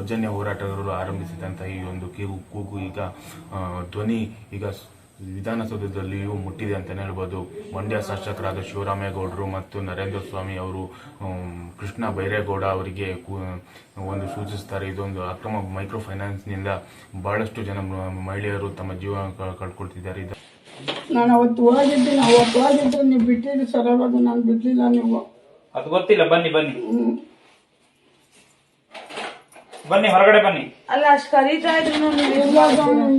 ಸೌಜನ್ಯ ಹೋರಾಟಗಾರರು ಆರಂಭಿಸಿದಂತಹ ಈ ಒಂದು ಕಿವು ಕೂಗು ಈಗ ಧ್ವನಿ ಈಗ ಸ್- ವಿಧಾನಸೌಧದಲ್ಲಿಯೂ ಮುಟ್ಟಿದೆ ಅಂತಲೇ ಹೇಳ್ಬೋದು. ಮಂಡ್ಯ ಶಾಸಕರಾದ ಶಿವರಾಮೇಗೌಡರು ಮತ್ತು ನರೇಂದ್ರ ಸ್ವಾಮಿ ಅವರು ಕೃಷ್ಣ ಬೈರೇಗೌಡ ಅವರಿಗೆ ಕು- ಒಂದು ಸೂಚಿಸ್ತಾರೆ. ಇದೊಂದು ಅಕ್ರಮ ಮೈಕ್ರೋ ಫೈನಾನ್ಸ್ನಿಂದ ಬಹಳಷ್ಟು ಜನ ಮಹಿಳೆಯರು ತಮ್ಮ ಜೀವ ಕ- ಕಳ್ಕೊಳ್ತಿದ್ದಾರೆ. ಇದು ನಾನು ಅವತ್ತು ಹೋಗಿದ್ದೀನಿ. ಅವತ್ತು ಹೋಗಿದ್ದು ನೀವು ಬಿಟ್ಟಿದ್ದು ಸರಿಯಾಗೋದು ನಾನು ಬಿಡ್ಲಿಲ್ಲ ನೀವು. ಅದು ಗೊತ್ತಿಲ್ಲ. ಬನ್ನಿ ಬನ್ನಿ. ಬನ್ನಿ ಹೊರಗಡೆ ಬನ್ನಿ. ಅಲ್ಲ ಅಷ್ಟು ಕರೀತಾ ಇದ್ರು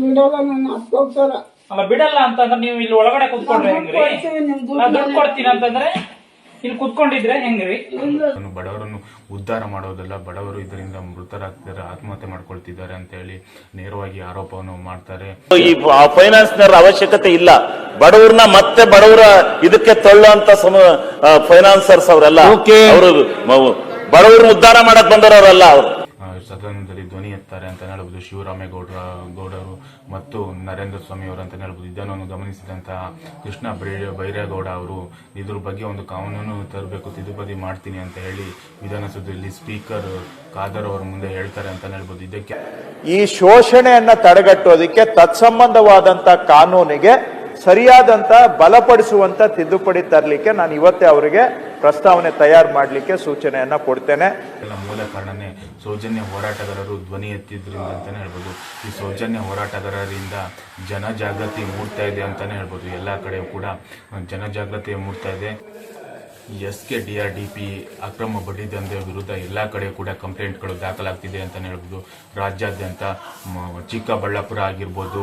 ಬಿಡೋಲ್ಲ ನನ್ನ ಅಲ್ಲ ಬಿಡಲ್ಲ ಅಂತಂದ್ರೆ ನೀವು ಇಲ್ಲಿ ಒಳಗಡೆ ಕುತ್ಕೊಂಡ್ರೆ ಹೆಂಗ್ರಿ? ಕೊಡ್ತೀವಿ ನಿಮ್ ನಾ ದುಡ್ಡು ಕೊಡ್ತೀನಿ ಅಂತಂದ್ರೆ ಇಲ್ಲಿ ಕುತ್ಕೊಂಡಿದ್ರೆ ಹೆಂಗ್ರಿ? ಬಡವರನ್ನು ಉದ್ಧಾರ ಮಾಡೋದಲ್ಲ ಬಡವರು ಇದರಿಂದ ಮೃತರಾಗ್ತಾರೆ ಆತ್ಮಹತ್ಯೆ ಮಾಡ್ಕೊಳ್ತಿದ್ದಾರೆ ಅಂತ ಹೇಳಿ ನೇರವಾಗಿ ಆರೋಪವನ್ನು ಮಾಡ್ತಾರೆ. ಈ ಫೈನಾನ್ಸ್ನವರ ಅವಶ್ಯಕತೆ ಇಲ್ಲ. ಬಡವ್ರನ್ನ ಮತ್ತೆ ಬಡವರ ಇದಕ್ಕೆ ತಳ್ಳುವಂತ ಸಮ ಫೈನಾನ್ಸರ್ಸ್ ಅವರೆಲ್ಲ. ಅವರು ಬಡವ್ರನ್ನ ಉದ್ಧಾರ ಮಾಡಕ್ ಬಂದವರಲ್ಲ ಅವರು. ಸದನದಲ್ಲಿ ಧ್ವನಿ ಎತ್ತಾರೆ ಅಂತ ಹೇಳ್ಬೋದು ಶಿವರಾಮೇಗೌಡರ, ಗೌಡರು ಮತ್ತು ನರೇಂದ್ರ ಸ್ವಾಮಿ ಅವರು ಅಂತ ಹೇಳ್ಬೋದು ಇದನ್ನು ಗಮನಿಸಿದಂತಹ ಕೃಷ್ಣ ಬೈರೇಗೌಡ ಅವರು, ಇದ್ರ ಬಗ್ಗೆ ಒಂದು ಕಾನೂನು ತರಬೇಕು, ತಿದ್ದುಪಡಿ ಮಾಡ್ತೀನಿ ಅಂತ ಹೇಳಿ ವಿಧಾನಸೌಧದಲ್ಲಿ ಸ್ಪೀಕರ್ ಖಾದರ್ ಅವರ ಮುಂದೆ ಹೇಳ್ತಾರೆ ಅಂತ ಹೇಳ್ಬೋದು ಇದಕ್ಕೆ ಈ ಶೋಷಣೆಯನ್ನ ತಡೆಗಟ್ಟೋದಕ್ಕೆ ತತ್ಸಂಬಂಧವಾದಂತಹ ಕಾನೂನಿಗೆ ಸರಿಯಾದಂತ ಬಲಪಡಿಸುವಂತ ತಿದ್ದುಪಡಿ ತರಲಿಕ್ಕೆ ನಾನು ಇವತ್ತೇ ಅವರಿಗೆ ಪ್ರಸ್ತಾವನೆ ತಯಾರು ಮಾಡಲಿಕ್ಕೆ ಸೂಚನೆಯನ್ನ ಕೊಡ್ತೇನೆ. ಮೂಲ ಕಾರಣನೇ ಸೌಜನ್ಯ ಹೋರಾಟಗಾರರು ಧ್ವನಿ ಎತ್ತಿದ್ರಿಂದ ಅಂತಲೇ ಹೇಳ್ಬೋದು. ಈ ಸೌಜನ್ಯ ಹೋರಾಟಗಾರರಿಂದ ಜನಜಾಗೃತಿ ಮೂಡ್ತಾ ಇದೆ ಅಂತಲೇ ಹೇಳ್ಬೋದು. ಎಲ್ಲ ಕಡೆ ಕೂಡ ಜನಜಾಗೃತಿ ಮೂಡ್ತಾ ಇದೆ. S K D R D P ಅಕ್ರಮ ಬಡ್ಡಿ ದಂಧೆ ವಿರುದ್ಧ ಎಲ್ಲ ಕಡೆ ಕೂಡ ಕಂಪ್ಲೇಂಟ್ಗಳು ದಾಖಲಾಗ್ತಿದೆ ಅಂತ ಹೇಳ್ಬೋದು. ರಾಜ್ಯಾದ್ಯಂತ ಚಿಕ್ಕಬಳ್ಳಾಪುರ ಆಗಿರ್ಬೋದು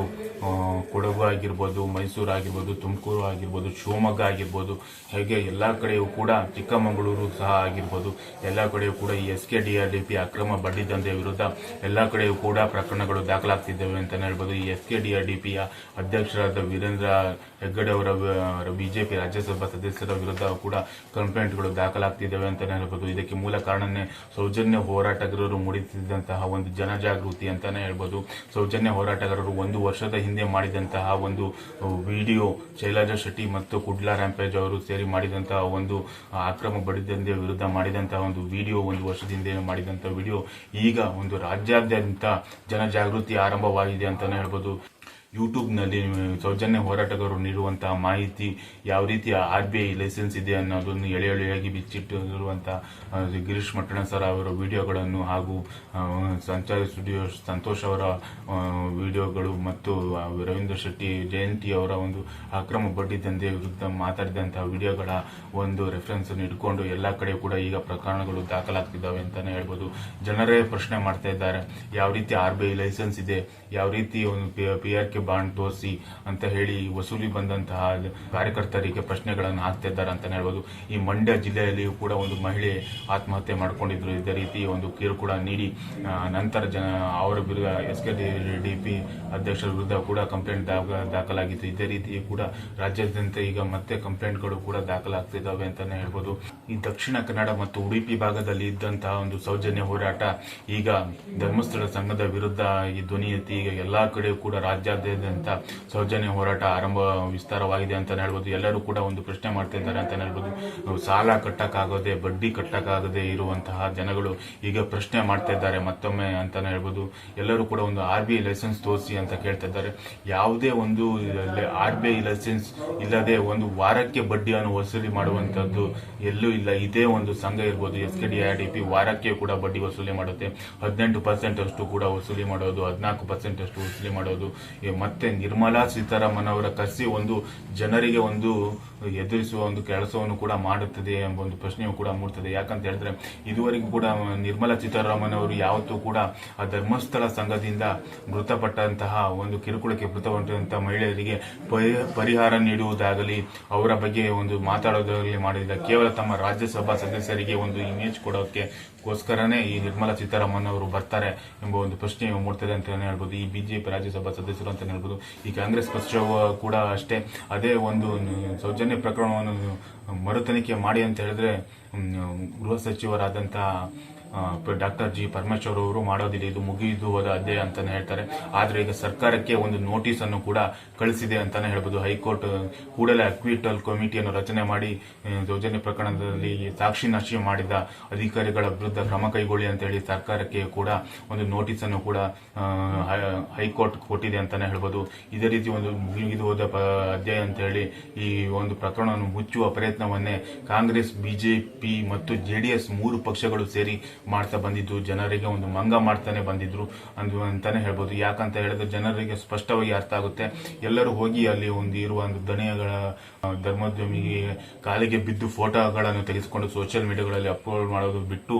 ಕೊಡಗು ಆಗಿರ್ಬೋದು, ಮೈಸೂರು ಆಗಿರ್ಬೋದು, ತುಮಕೂರು ಆಗಿರ್ಬೋದು, ಶಿವಮೊಗ್ಗ ಆಗಿರ್ಬೋದು, ಹೇಗೆ ಎಲ್ಲ ಕಡೆಯೂ ಕೂಡ ಚಿಕ್ಕಮಗಳೂರು ಸಹ ಆಗಿರ್ಬೋದು, ಎಲ್ಲ ಕಡೆಯೂ ಕೂಡ ಈ S K D R D P ಅಕ್ರಮ ಬಡ್ಡಿ ದಂಧೆ ವಿರುದ್ಧ ಎಲ್ಲ ಕಡೆಯೂ ಕೂಡ ಪ್ರಕರಣಗಳು ದಾಖಲಾಗ್ತಿದ್ದಾವೆ ಅಂತ ಹೇಳ್ಬೋದು. ಈ S K D R D ಪಿಯ ಅಧ್ಯಕ್ಷರಾದ ವೀರೇಂದ್ರ ಹೆಗ್ಗಡೆ ಅವರ ಬಿಜೆಪಿ ರಾಜ್ಯಸಭಾ ಸದಸ್ಯರ ವಿರುದ್ಧ ಕೂಡ ಕಂಪ್ಲೇಂಟ್ಗಳು ದಾಖಲಾಗ್ತಿದ್ದಾವೆ ಅಂತ ಹೇಳ್ಬೋದು. ಇದಕ್ಕೆ ಮೂಲ ಕಾರಣನೇ ಸೌಜನ್ಯ ಹೋರಾಟಗಾರರು ಮೂಡಿಸಿದಂತಹ ಒಂದು ಜನಜಾಗೃತಿ ಅಂತಾನೆ ಹೇಳ್ಬೋದು. ಸೌಜನ್ಯ ಹೋರಾಟಗಾರರು ಒಂದು ವರ್ಷದ ಹಿಂದೆ ಮಾಡಿದಂತಹ ಒಂದು ವಿಡಿಯೋ ಶೈಲಜಾ ಶೆಟ್ಟಿ ಮತ್ತು ಕುಡ್ಲಾ ರ್ಯಾಂಪೇಜ್ ಅವರು ಸೇರಿ ಮಾಡಿದಂತಹ ಒಂದು ಅಕ್ರಮ ಬಡಿದಂದೆ ವಿರುದ್ಧ ಮಾಡಿದಂತಹ ಒಂದು ವಿಡಿಯೋ, ಒಂದು ವರ್ಷದ ಹಿಂದೆ ಮಾಡಿದಂತಹ ವಿಡಿಯೋ ಈಗ ಒಂದು ರಾಜ್ಯಾದ್ಯಂತ ಜನಜಾಗೃತಿ ಆರಂಭವಾಗಿದೆ ಅಂತಾನೆ ಹೇಳ್ಬೋದು. ಯೂಟ್ಯೂಬ್ನಲ್ಲಿ ಸೌಜನ್ಯ ಹೋರಾಟಗಾರರು ನೀಡುವಂತಹ ಮಾಹಿತಿ, ಯಾವ ರೀತಿ ಆರ್ ಬಿ ಐ ಲೈಸೆನ್ಸ್ ಇದೆ ಅನ್ನೋದನ್ನು ಎಳೆ ಎಳೆಯಾಗಿ ಬಿಚ್ಚಿಟ್ಟಿರುವಂತಹ ಗಿರೀಶ್ ಮಟ್ಟಣ ಸರ್ ಅವರ ವಿಡಿಯೋಗಳನ್ನು ಹಾಗೂ ಸಂಚಾರಿ ಸ್ಟುಡಿಯೋ ಸಂತೋಷ್ ಅವರ ವಿಡಿಯೋಗಳು ಮತ್ತು ರವೀಂದ್ರ ಶೆಟ್ಟಿ ಜಯಂತಿ ಅವರ ಒಂದು ಅಕ್ರಮ ಬಡ್ಡಿ ದಂಧೆ ವಿರುದ್ಧ ಮಾತಾಡಿದಂತಹ ವಿಡಿಯೋಗಳ ಒಂದು ರೆಫರೆನ್ಸ್ ಅನ್ನು ಇಟ್ಕೊಂಡು ಎಲ್ಲ ಕಡೆ ಕೂಡ ಈಗ ಪ್ರಕರಣಗಳು ದಾಖಲಾಗ್ತಿದ್ದಾವೆ ಅಂತಾನೆ ಹೇಳ್ಬೋದು. ಜನರೇ ಪ್ರಶ್ನೆ ಮಾಡ್ತಾ ಇದ್ದಾರೆ. ಯಾವ ರೀತಿ ಆರ್ ಬಿ ಐ ಲೈಸೆನ್ಸ್ ಇದೆ? ಯಾವ ರೀತಿ ಒಂದು ಪಿ ಆರ್ ಕೆ ಬಾಂಡ್ ತೋರಿಸಿ ಅಂತ ಹೇಳಿ ವಸೂಲಿ ಬಂದಂತಹ ಕಾರ್ಯಕರ್ತರಿಗೆ ಪ್ರಶ್ನೆಗಳನ್ನು ಹಾಕ್ತಾ ಇದ್ದಾರೆ ಅಂತಾನೆ ಹೇಳ್ಬೋದು. ಈ ಮಂಡ್ಯ ಜಿಲ್ಲೆಯಲ್ಲಿಯೂ ಕೂಡ ಒಂದು ಮಹಿಳೆ ಆತ್ಮಹತ್ಯೆ ಮಾಡಿಕೊಂಡಿದ್ರು. ಇದೇ ರೀತಿ ಒಂದು ಕಿರುಕುಳ ನೀಡಿ ನಂತರ ಜನ ಅವರ ವಿರುದ್ಧ ಎಸ್ ಕೆ ಡಿ ಪಿ ಅಧ್ಯಕ್ಷರ ವಿರುದ್ಧ ಕೂಡ ಕಂಪ್ಲೇಂಟ್ ದಾಖಲಾಗಿತ್ತು. ಇದೇ ರೀತಿ ಕೂಡ ರಾಜ್ಯಾದ್ಯಂತ ಈಗ ಮತ್ತೆ ಕಂಪ್ಲೇಂಟ್ಗಳು ಕೂಡ ದಾಖಲಾಗ್ತಿದ್ದಾವೆ ಅಂತಾನೆ ಹೇಳ್ಬೋದು. ಈ ದಕ್ಷಿಣ ಕನ್ನಡ ಮತ್ತು ಉಡುಪಿ ಭಾಗದಲ್ಲಿ ಇದ್ದಂತಹ ಒಂದು ಸೌಜನ್ಯ ಹೋರಾಟ ಈಗ ಧರ್ಮಸ್ಥಳ ಸಂಘದ ವಿರುದ್ಧ ಈ ಧ್ವನಿ ಎತ್ತಿ ಈಗ ಎಲ್ಲಾ ಕಡೆ ಕೂಡ ರಾಜ್ಯಾದ್ಯಂತ ಸೌಜನ್ಯ ಹೋರಾಟ ಆರಂಭ ವಿಸ್ತಾರವಾಗಿದೆ ಅಂತ ಹೇಳ್ಬೋದು. ಎಲ್ಲರೂ ಕೂಡ ಒಂದು ಪ್ರಶ್ನೆ ಮಾಡ್ತಾ ಇದ್ದಾರೆ ಅಂತಲೇ ಹೇಳ್ಬೋದು. ಸಾಲ ಕಟ್ಟಕ್ಕಾಗದೆ, ಬಡ್ಡಿ ಕಟ್ಟಕ್ಕಾಗದೆ ಇರುವಂತಹ ಜನಗಳು ಈಗ ಪ್ರಶ್ನೆ ಮಾಡ್ತಾ ಇದ್ದಾರೆ. ಮತ್ತೊಮ್ಮೆ ಅಂತ ಹೇಳ್ಬೋದು. ಎಲ್ಲರೂ ಕೂಡ ಒಂದು ಆರ್ ಬಿ ಐ ಲೈಸೆನ್ಸ್ ತೋರಿಸಿ ಅಂತ ಕೇಳ್ತಾ ಇದ್ದಾರೆ. ಯಾವುದೇ ಒಂದು ಆರ್ ಬಿ ಐ ಲೈಸೆನ್ಸ್ ಇಲ್ಲದೆ ಒಂದು ವಾರಕ್ಕೆ ಬಡ್ಡಿಯನ್ನು ವಸೂಲಿ ಮಾಡುವಂತದ್ದು ಎಲ್ಲೂ ಇಲ್ಲ. ಇದೇ ಒಂದು ಸಂಘ ಇರ್ಬೋದು. S K D R D P ವಾರಕ್ಕೆ ಕೂಡ ಬಡ್ಡಿ ವಸೂಲಿ ಮಾಡುತ್ತೆ. ಹದಿನೆಂಟು ಪರ್ಸೆಂಟ್ ಅಷ್ಟು ಕೂಡ ವಸೂಲಿ ಮಾಡೋದು, ಹದಿನಾಲ್ಕು ಪರ್ಸೆಂಟ್ ಅಷ್ಟು ವಸೂಲಿ ಮಾಡೋದು ಮತ್ತೆ ನಿರ್ಮಲಾ ಸೀತಾರಾಮನ್ ಅವರ ಕಸಿ ಒಂದು ಜನರಿಗೆ ಒಂದು ಎದುರಿಸುವ ಒಂದು ಕೆಲಸವನ್ನು ಕೂಡ ಮಾಡುತ್ತದೆ ಎಂಬ ಒಂದು ಪ್ರಶ್ನೆಯು ಕೂಡ ಮೂಡ್ತದೆ. ಯಾಕಂತ ಹೇಳಿದ್ರೆ ಇದುವರೆಗೂ ಕೂಡ ನಿರ್ಮಲಾ ಸೀತಾರಾಮನ್ ಅವರು ಯಾವತ್ತೂ ಕೂಡ ಆ ಧರ್ಮಸ್ಥಳ ಸಂಘದಿಂದ ಮೃತಪಟ್ಟಂತಹ ಒಂದು ಕಿರುಕುಳಕ್ಕೆ ಮೃತಪಟ್ಟಂತಹ ಮಹಿಳೆಯರಿಗೆ ಪರಿ- ಪರಿಹಾರ ನೀಡುವುದಾಗಲಿ, ಅವರ ಬಗ್ಗೆ ಒಂದು ಮಾತಾಡೋದಾಗಲಿ ಮಾಡಿಲ್ಲ. ಕೇವಲ ತಮ್ಮ ರಾಜ್ಯಸಭಾ ಸದಸ್ಯರಿಗೆ ಒಂದು ಇಮೇಜ್ ಕೊಡೋಕೆ ಗೋಸ್ಕರನೇ ಈ ನಿರ್ಮಲಾ ಸೀತಾರಾಮನ್ ಅವರು ಬರ್ತಾರೆ ಎಂಬ ಒಂದು ಪ್ರಶ್ನೆ ಮೂಡ್ತದೆ ಅಂತ ಹೇಳ್ಬೋದು. ಈ ಬಿಜೆಪಿ ರಾಜ್ಯಸಭಾ ಸದಸ್ಯರು ಅಂತ ಹೇಳ್ಬೋದು. ಈ ಕಾಂಗ್ರೆಸ್ ಪಕ್ಷವು ಕೂಡ ಅಷ್ಟೇ ಅದೇ ಒಂದು ಸೌಜನ್ಯ ಪ್ರಕರಣವನ್ನು ಮರುತನಿಖೆ ಮಾಡಿ ಅಂತ ಹೇಳಿದ್ರೆ ಗೃಹ ಸಚಿವರಾದಂತಹ ಡಾಕ್ಟರ್ ಜಿ ಪರಮೇಶ್ವರ್ ಅವರು ಮಾಡೋದಿಲ್ಲ, ಇದು ಮುಗಿದು ಹೋದ ಅಧ್ಯಾಯ ಅಂತಾನೆ ಹೇಳ್ತಾರೆ. ಆದ್ರೆ ಈಗ ಸರ್ಕಾರಕ್ಕೆ ಒಂದು ನೋಟಿಸ್ ಅನ್ನು ಕೂಡ ಕಳಿಸಿದೆ ಅಂತಾನೆ ಹೇಳ್ಬೋದು. ಹೈಕೋರ್ಟ್ ಕೂಡಲೇ ಅಕ್ವಿಟಲ್ ಕಮಿಟಿಯನ್ನು ರಚನೆ ಮಾಡಿ ಯೋಜನೆ ಪ್ರಕರಣದಲ್ಲಿ ಸಾಕ್ಷಿ ನಾಶಿ ಮಾಡಿದ ಅಧಿಕಾರಿಗಳ ವಿರುದ್ಧ ಕ್ರಮ ಕೈಗೊಳ್ಳಿ ಅಂತ ಹೇಳಿ ಸರ್ಕಾರಕ್ಕೆ ಕೂಡ ಒಂದು ನೋಟಿಸ್ ಅನ್ನು ಕೂಡ ಹೈಕೋರ್ಟ್ ಕೊಟ್ಟಿದೆ ಅಂತಾನೆ ಹೇಳ್ಬೋದು. ಇದೇ ರೀತಿ ಒಂದು ಮುಗಿದು ಹೋದ ಅಧ್ಯಾಯ ಅಂತ ಹೇಳಿ ಈ ಒಂದು ಪ್ರಕರಣವನ್ನು ಮುಚ್ಚುವ ಪ್ರಯತ್ನವನ್ನೇ ಕಾಂಗ್ರೆಸ್, ಬಿಜೆಪಿ ಮತ್ತು ಜೆಡಿಎಸ್ ಮೂರು ಪಕ್ಷಗಳು ಸೇರಿ ಮಾಡ್ತಾ ಬಂದಿದ್ದು, ಜನರಿಗೆ ಒಂದು ಮಂಗ ಮಾಡ್ತಾನೆ ಬಂದಿದ್ರು ಅಂದು ಅಂತಾನೆ ಹೇಳ್ಬೋದು. ಯಾಕಂತ ಹೇಳಿದ್ರೆ ಜನರಿಗೆ ಸ್ಪಷ್ಟವಾಗಿ ಅರ್ಥ ಆಗುತ್ತೆ. ಎಲ್ಲರೂ ಹೋಗಿ ಅಲ್ಲಿ ಒಂದು ಇರುವ ಒಂದು ದಣಿಯಗಳ ಧರ್ಮೋದ್ಯಮಿಗೆ ಕಾಲಿಗೆ ಬಿದ್ದು ಫೋಟೋಗಳನ್ನು ತೆಗೆದುಕೊಂಡು ಸೋಷಿಯಲ್ ಮೀಡಿಯಾಗಳಲ್ಲಿ ಅಪ್ಲೋಡ್ ಮಾಡೋದು ಬಿಟ್ಟು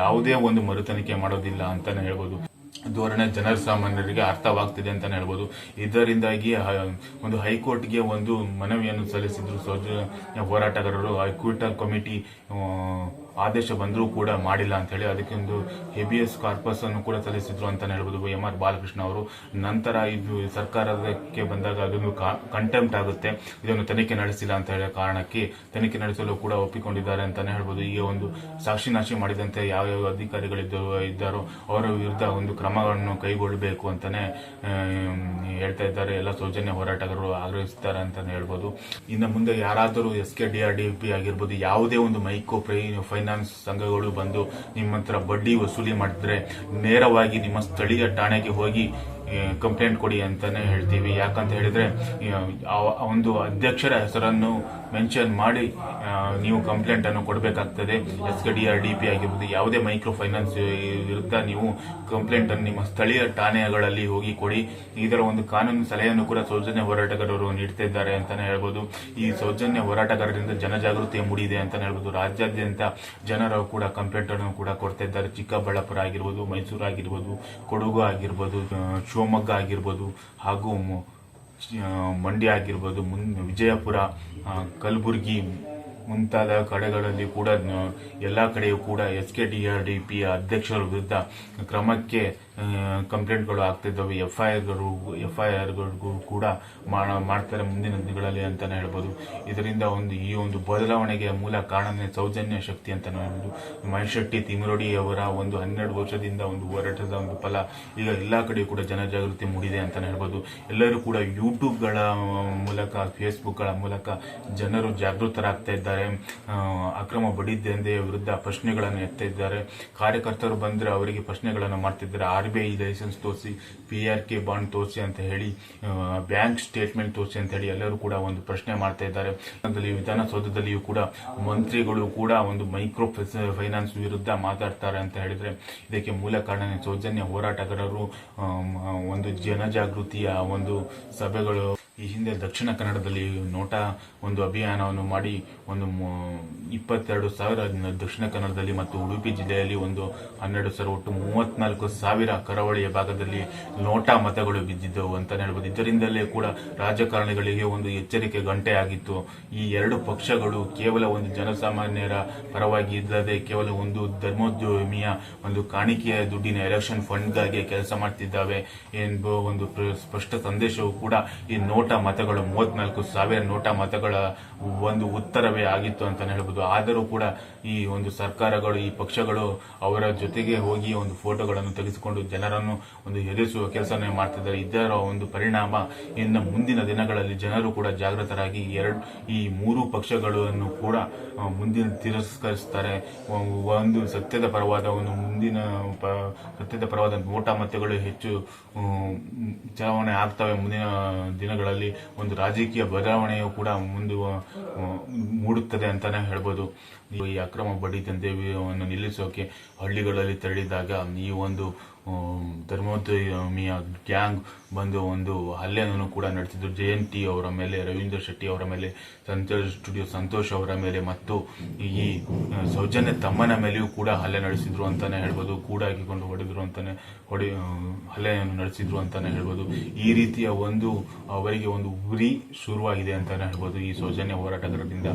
ಯಾವುದೇ ಒಂದು ಮರುತನಿಕೆ ಮಾಡೋದಿಲ್ಲ ಅಂತಾನೆ ಹೇಳ್ಬೋದು. ಧೋರಣೆ ಜನರ ಸಾಮಾನ್ಯರಿಗೆ ಅರ್ಥವಾಗ್ತಿದೆ ಅಂತಾನೆ ಹೇಳ್ಬೋದು. ಇದರಿಂದಾಗಿ ಒಂದು ಹೈಕೋರ್ಟ್ಗೆ ಒಂದು ಮನವಿಯನ್ನು ಸಲ್ಲಿಸಿದ್ರು ಸೌಜನ್ಯ ಹೋರಾಟಗಾರರು. ಹೈಕೋರ್ಟ್ ಕಮಿಟಿ ಆದೇಶ ಬಂದರೂ ಕೂಡ ಮಾಡಿಲ್ಲ ಅಂತ ಹೇಳಿ ಅದಕ್ಕೆ ಒಂದು ಹೆಬಿಯಸ್ ಕಾರ್ಪಸ್ ಅನ್ನು ಕೂಡ ಸಲ್ಲಿಸಿದ್ರು ಅಂತ ಹೇಳ್ಬೋದು ಎಂ ಆರ್ ಬಾಲಕೃಷ್ಣ ಅವರು. ನಂತರ ಇದು ಸರ್ಕಾರಕ್ಕೆ ಬಂದಾಗ ಅದೊಂದು ಕಂಟೆಂಪ್ಟ್ ಆಗುತ್ತೆ. ಇದನ್ನು ತನಿಖೆ ನಡೆಸಿಲ್ಲ ಅಂತ ಹೇಳೋ ಕಾರಣಕ್ಕೆ ತನಿಖೆ ನಡೆಸಲು ಕೂಡ ಒಪ್ಪಿಕೊಂಡಿದ್ದಾರೆ ಅಂತಾನೆ ಹೇಳ್ಬೋದು. ಈ ಒಂದು ಸಾಕ್ಷಿ ನಾಶಿ ಮಾಡಿದಂತೆ ಯಾವ ಯಾವ ಅಧಿಕಾರಿಗಳಿದ್ದ, ಇದ್ದಾರೋ ಅವರ ವಿರುದ್ಧ ಒಂದು ಕ್ರಮಗಳನ್ನು ಕೈಗೊಳ್ಳಬೇಕು ಅಂತಾನೆ ಹೇಳ್ತಾ ಇದ್ದಾರೆ. ಎಲ್ಲ ಸೌಜನ್ಯ ಹೋರಾಟಗಾರರು ಆಗ್ರಹಿಸುತ್ತಾರೆ ಅಂತಾನೆ ಹೇಳ್ಬೋದು. ಇನ್ನು ಮುಂದೆ ಯಾರಾದರೂ S K D R D P ಆಗಿರ್ಬೋದು, ಯಾವುದೇ ಒಂದು ಮೈಕ್ರೋ ಫೈನಾನ್ಸ್ ಸಂಘಗಳು ಬಂದು ನಿಮ್ಮ ಬಡ್ಡಿ ವಸೂಲಿ ಮಾಡಿದ್ರೆ ನೇರವಾಗಿ ನಿಮ್ಮ ಸ್ಥಳೀಯ ಠಾಣೆಗೆ ಹೋಗಿ ಕಂಪ್ಲೇಂಟ್ ಕೊಡಿ ಅಂತಾನೆ ಹೇಳ್ತೀವಿ. ಯಾಕಂತ ಹೇಳಿದ್ರೆ ಒಂದು ಅಧ್ಯಕ್ಷರ ಹೆಸರನ್ನು ಮೆನ್ಷನ್ ಮಾಡಿ ನೀವು ಕಂಪ್ಲೇಂಟ್ ಅನ್ನು ಕೊಡಬೇಕಾಗ್ತದೆ. S K D R D P ಆಗಿರ್ಬೋದು ಯಾವುದೇ ಮೈಕ್ರೋ ಫೈನಾನ್ಸ್ ವಿರುದ್ಧ ನೀವು ಕಂಪ್ಲೇಂಟ್ ಅನ್ನು ನಿಮ್ಮ ಸ್ಥಳೀಯ ಠಾಣೆಗಳಲ್ಲಿ ಹೋಗಿ ಕೊಡಿ. ಇದರ ಒಂದು ಕಾನೂನು ಸಲಹೆಯನ್ನು ಕೂಡ ಸೌಜನ್ಯ ಹೋರಾಟಗಾರರು ನೀಡ್ತಾ ಇದ್ದಾರೆ ಅಂತಾನೆ ಹೇಳ್ಬೋದು. ಈ ಸೌಜನ್ಯ ಹೋರಾಟಗಾರರಿಂದ ಜನಜಾಗೃತಿ ಮೂಡಿದೆ ಅಂತಾನೆ ಹೇಳ್ಬೋದು. ರಾಜ್ಯಾದ್ಯಂತ ಜನರು ಕೂಡ ಕಂಪ್ಲೇಂಟ್ ಅನ್ನು ಕೂಡ ಕೊಡ್ತಾ ಇದ್ದಾರೆ ಚಿಕ್ಕಬಳ್ಳಾಪುರ ಆಗಿರ್ಬೋದು ಮೈಸೂರು ಆಗಿರ್ಬೋದು ಕೊಡಗು ಆಗಿರ್ಬೋದು ಆ, ಶಿವಮೊಗ್ಗ ಆಗಿರ್ಬೋದು ಹಾಗೂ ಮಂಡ್ಯ ಆಗಿರ್ಬೋದು, ಮುನ್ ವಿಜಯಪುರ ಕಲಬುರಗಿ ಮುಂತಾದ ಕಡೆಗಳಲ್ಲಿ ಕೂಡ ಎಲ್ಲ ಕಡೆಯೂ ಕೂಡ S K D R D P ಅಧ್ಯಕ್ಷರ ವಿರುದ್ಧ ಕ್ರಮಕ್ಕೆ ಕಂಪ್ಲೇಂಟ್ಗಳು ಆಗ್ತಿದ್ದಾವೆ. ಐ ಆರ್ಗಳಿಗೂ ಕೂಡ ಮಾಡ್ತಾರೆ ಮುಂದಿನ ದಿನಗಳಲ್ಲಿ ಅಂತಲೇ ಹೇಳ್ಬೋದು. ಇದರಿಂದ ಒಂದು, ಈ ಒಂದು ಬದಲಾವಣೆಗೆ ಮೂಲ ಕಾರಣನೇ ಸೌಜನ್ಯ ಶಕ್ತಿ ಅಂತ ಹೇಳ್ಬೋದು. ಮಹೇಶ್ ಶೆಟ್ಟಿ ತಿಮರೋಡಿ ಅವರ ಒಂದು ಹನ್ನೆರಡು ವರ್ಷದಿಂದ ಒಂದು ಹೋರಾಟದ ಒಂದು ಫಲ. ಈಗ ಎಲ್ಲ ಕಡೆ ಕೂಡ ಜನಜಾಗೃತಿ ಮೂಡಿದೆ ಅಂತಾನೆ ಹೇಳ್ಬೋದು. ಎಲ್ಲರೂ ಕೂಡ ಯೂಟ್ಯೂಬ್ಗಳ ಮೂಲಕ ಫೇಸ್ಬುಕ್ಗಳ ಮೂಲಕ ಜನರು ಜಾಗೃತರಾಗ್ತಾ ಇದ್ದಾರೆ. ಅಕ್ರಮ ಬಡ್ಡಿ ವಿರುದ್ಧ ಪ್ರಶ್ನೆಗಳನ್ನು ಎತ್ತಿದ್ದಾರೆ. ಕಾರ್ಯಕರ್ತರು ಬಂದರೆ ಅವರಿಗೆ ಪ್ರಶ್ನೆಗಳನ್ನು ಮಾಡ್ತಿದ್ದಾರೆ. ಆರ್ ಬಿ ಐ ಲೈಸೆನ್ಸ್ ತೋರಿಸಿ, ಪಿ ಆರ್ ಕೆ ಬಾಂಡ್ ತೋರಿಸಿ ಅಂತ ಹೇಳಿ ಬ್ಯಾಂಕ್ ಸ್ಟೇಟ್ಮೆಂಟ್ ತೋರಿಸಿ ಅಂತ ಹೇಳಿ ಎಲ್ಲರೂ ಕೂಡ ಒಂದು ಪ್ರಶ್ನೆ ಮಾಡ್ತಾ ಇದ್ದಾರೆ. ವಿಧಾನಸೌಧದಲ್ಲಿಯೂ ಕೂಡ ಮಂತ್ರಿಗಳು ಕೂಡ ಒಂದು ಮೈಕ್ರೋ ಫೈನಾನ್ಸ್ ವಿರುದ್ಧ ಮಾತಾಡ್ತಾರೆ ಅಂತ ಹೇಳಿದ್ರೆ, ಇದಕ್ಕೆ ಮೂಲ ಕಾರಣ ಸೌಜನ್ಯ ಹೋರಾಟಗಾರರು ಒಂದು ಜನಜಾಗೃತಿಯ ಒಂದು ಸಭೆಗಳು ಈ ಹಿಂದೆ ದಕ್ಷಿಣ ಕನ್ನಡದಲ್ಲಿ ನೋಟಾ ಒಂದು ಅಭಿಯಾನವನ್ನು ಮಾಡಿ ಒಂದು ಇಪ್ಪತ್ತೆರಡು ಸಾವಿರ ದಕ್ಷಿಣ ಕನ್ನಡದಲ್ಲಿ ಮತ್ತು ಉಡುಪಿ ಜಿಲ್ಲೆಯಲ್ಲಿ ಒಂದು ಹನ್ನೆರಡು ಸಾವಿರ ಒಟ್ಟು ಮೂವತ್ನಾಲ್ಕು ಸಾವಿರ ಕರಾವಳಿಯ ಭಾಗದಲ್ಲಿ ನೋಟಾ ಮತಗಳು ಬಿದ್ದಿದ್ದವು ಅಂತ ಹೇಳ್ಬೋದು. ಇದರಿಂದಲೇ ಕೂಡ ರಾಜಕಾರಣಿಗಳಿಗೆ ಒಂದು ಎಚ್ಚರಿಕೆ ಗಂಟೆ ಆಗಿತ್ತು. ಈ ಎರಡು ಪಕ್ಷಗಳು ಕೇವಲ ಒಂದು ಜನಸಾಮಾನ್ಯರ ಪರವಾಗಿ ಇಲ್ಲದೆ ಕೇವಲ ಒಂದು ಧರ್ಮೋದ್ಯಮಿಯ ಒಂದು ಕಾಣಿಕೆಯ ದುಡ್ಡಿನ ಎಲೆಕ್ಷನ್ ಫಂಡ್ಗಾಗಿ ಕೆಲಸ ಮಾಡ್ತಿದ್ದಾವೆ ಎಂಬ ಒಂದು ಸ್ಪಷ್ಟ ಸಂದೇಶವು ಕೂಡ ಈ ನೋಟಾ ಮತಗಳು ಮೂವತ್ನಾಲ್ಕು ಸಾವಿರ ನೋಟಾ ಮತಗಳ ಒಂದು ಉತ್ತರವೇ ಆಗಿತ್ತು ಅಂತ ಹೇಳ್ಬೋದು. ಆದರೂ ಕೂಡ ಈ ಒಂದು ಸರ್ಕಾರಗಳು, ಈ ಪಕ್ಷಗಳು ಅವರ ಜೊತೆಗೆ ಹೋಗಿ ಒಂದು ಫೋಟೋಗಳನ್ನು ತೆಗೆಸಿಕೊಂಡು ಜನರನ್ನು ಒಂದು ಹೆದರಿಸುವ ಕೆಲಸನೇ ಮಾಡ್ತಿದ್ದಾರೆ. ಇದರ ಒಂದು ಪರಿಣಾಮ ಇನ್ನು ಮುಂದಿನ ದಿನಗಳಲ್ಲಿ ಜನರು ಕೂಡ ಜಾಗೃತರಾಗಿ ಎರಡು, ಈ ಮೂರು ಪಕ್ಷಗಳನ್ನು ಕೂಡ ಮುಂದಿನ ತಿರಸ್ಕರಿಸ್ತಾರೆ. ಒಂದು ಸತ್ಯದ ಪರವಾದ ಒಂದು ಮುಂದಿನ ಸತ್ಯದ ಪರವಾದ ನೋಟಾ ಮತಗಳು ಹೆಚ್ಚು ಚಲಾವಣೆ ಆಗ್ತವೆ ಮುಂದಿನ ದಿನಗಳಲ್ಲಿ. ಒಂದು ರಾಜಕೀಯ ಬದಲಾವಣೆಯು ಕೂಡ ಮುಂದೆ ಮೂಡುತ್ತದೆ ಅಂತಾನೆ ಹೇಳ್ಬೋದು. ಈ ಅಕ್ರಮ ಬಡ್ಡಿ ದಂಧೆಯನ್ನು ನಿಲ್ಲಿಸೋಕೆ ಹಳ್ಳಿಗಳಲ್ಲಿ ತೆರಳಿದಾಗ ಈ ಒಂದು ಧರ್ಮೋದ್ಯಮಿಯ ಗ್ಯಾಂಗ್ ಬಂದು ಒಂದು ಹಲ್ಲೆಯನ್ನು ಕೂಡ ನಡೆಸಿದ್ರು. ಜಯಂತಿ ಅವರ ಮೇಲೆ, ರವೀಂದ್ರ ಶೆಟ್ಟಿ ಅವರ ಮೇಲೆ, ಸಂತೋಷ್ ಸ್ಟುಡಿಯೋ ಸಂತೋಷ್ ಅವರ ಮೇಲೆ ಮತ್ತು ಈ ಸೌಜನ್ಯ ತಮ್ಮನ ಮೇಲೆಯೂ ಕೂಡ ಹಲ್ಲೆ ನಡೆಸಿದ್ರು ಅಂತಾನೆ ಹೇಳ್ಬೋದು. ಕೂಡ ಹಾಕಿಕೊಂಡು ಹೊಡೆದ್ರು ಅಂತಾನೆ, ಹೊಡೆ ಹಲ್ಲೆಯನ್ನು ನಡೆಸಿದ್ರು ಅಂತಾನೆ ಹೇಳ್ಬೋದು. ಈ ರೀತಿಯ ಒಂದು ಅವರಿಗೆ ಒಂದು ಉರಿ ಶುರುವಾಗಿದೆ ಅಂತಾನೆ ಹೇಳ್ಬೋದು ಈ ಸೌಜನ್ಯ ಹೋರಾಟಗಾರರಿಂದ.